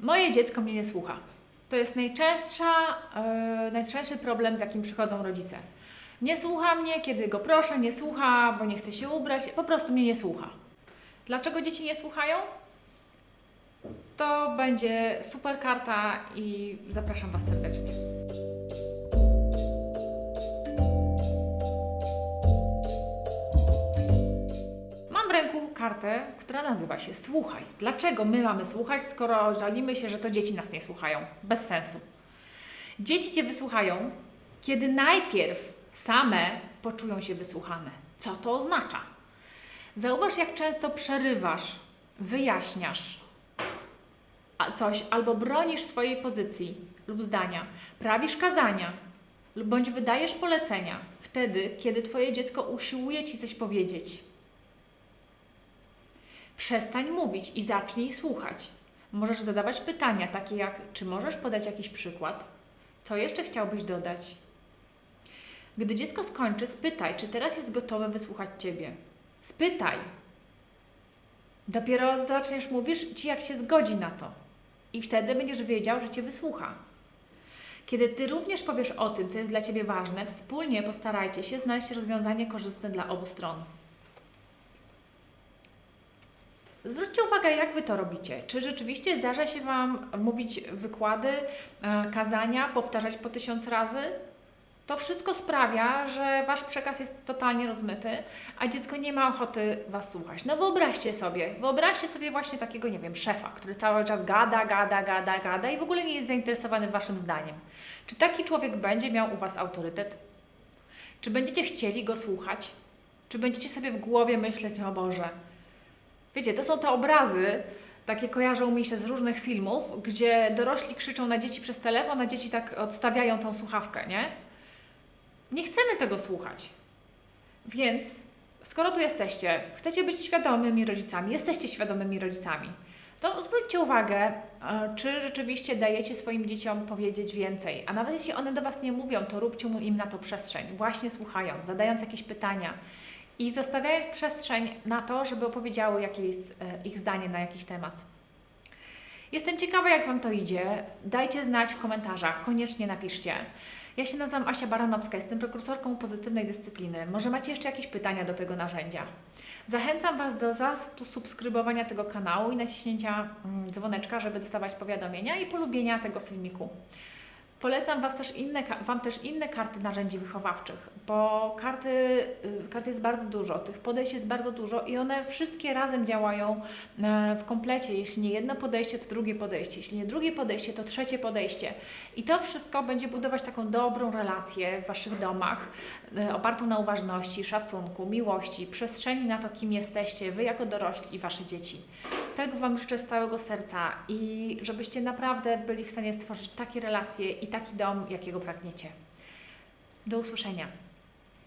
Moje dziecko mnie nie słucha. To jest najczęstsza, yy, najczęstszy problem, z jakim przychodzą rodzice. Nie słucha mnie, kiedy go proszę, nie słucha, bo nie chce się ubrać, po prostu mnie nie słucha. Dlaczego dzieci nie słuchają? To będzie super karta i zapraszam Was serdecznie. Ręku kartę, która nazywa się Słuchaj. Dlaczego my mamy słuchać, skoro żalimy się, że to dzieci nas nie słuchają? Bez sensu. Dzieci Cię wysłuchają, kiedy najpierw same poczują się wysłuchane. Co to oznacza? Zauważ, jak często przerywasz, wyjaśniasz coś albo bronisz swojej pozycji lub zdania, prawisz kazania lub bądź wydajesz polecenia wtedy, kiedy Twoje dziecko usiłuje Ci coś powiedzieć. Przestań mówić i zacznij słuchać. Możesz zadawać pytania takie jak: czy możesz podać jakiś przykład? Co jeszcze chciałbyś dodać? Gdy dziecko skończy, spytaj, czy teraz jest gotowe wysłuchać Ciebie. Spytaj. Dopiero zaczniesz mówisz ci, jak się zgodzi na to. I wtedy będziesz wiedział, że Cię wysłucha. Kiedy Ty również powiesz o tym, co jest dla Ciebie ważne, wspólnie postarajcie się znaleźć rozwiązanie korzystne dla obu stron. Zwróćcie uwagę, jak Wy to robicie. Czy rzeczywiście zdarza się Wam mówić wykłady, e, kazania, powtarzać po tysiąc razy? To wszystko sprawia, że Wasz przekaz jest totalnie rozmyty, a dziecko nie ma ochoty Was słuchać. No wyobraźcie sobie, wyobraźcie sobie właśnie takiego, nie wiem, szefa, który cały czas gada, gada, gada, gada i w ogóle nie jest zainteresowany Waszym zdaniem. Czy taki człowiek będzie miał u Was autorytet? Czy będziecie chcieli go słuchać? Czy będziecie sobie w głowie myśleć, o Boże, Wiecie, to są te obrazy, takie kojarzą mi się z różnych filmów, gdzie dorośli krzyczą na dzieci przez telefon, a dzieci tak odstawiają tą słuchawkę, nie? Nie chcemy tego słuchać. Więc skoro tu jesteście, chcecie być świadomymi rodzicami, jesteście świadomymi rodzicami, to zwróćcie uwagę, e, czy rzeczywiście dajecie swoim dzieciom powiedzieć więcej. A nawet jeśli one do Was nie mówią, to róbcie mu im na to przestrzeń, właśnie słuchając, zadając jakieś pytania i zostawiając przestrzeń na to, żeby opowiedziały, jakie jest ich zdanie na jakiś temat. Jestem ciekawa, jak Wam to idzie. Dajcie znać w komentarzach, koniecznie napiszcie. Ja się nazywam Asia Baranowska, jestem prekursorką pozytywnej dyscypliny. Może macie jeszcze jakieś pytania do tego narzędzia. Zachęcam Was do zasubskrybowania tego kanału i naciśnięcia mm, dzwoneczka, żeby dostawać powiadomienia i polubienia tego filmiku. Polecam was też inne, Wam też inne karty narzędzi wychowawczych, bo karty, y, kart jest bardzo dużo, tych podejść jest bardzo dużo i one wszystkie razem działają e, w komplecie. Jeśli nie jedno podejście, to drugie podejście. Jeśli nie drugie podejście, to trzecie podejście. I to wszystko będzie budować taką dobrą relację w Waszych domach, e, opartą na uważności, szacunku, miłości, przestrzeni na to, kim jesteście, Wy jako dorośli i Wasze dzieci. Tego Wam życzę z całego serca i żebyście naprawdę byli w stanie stworzyć takie relacje i taki dom, jakiego pragniecie. Do usłyszenia.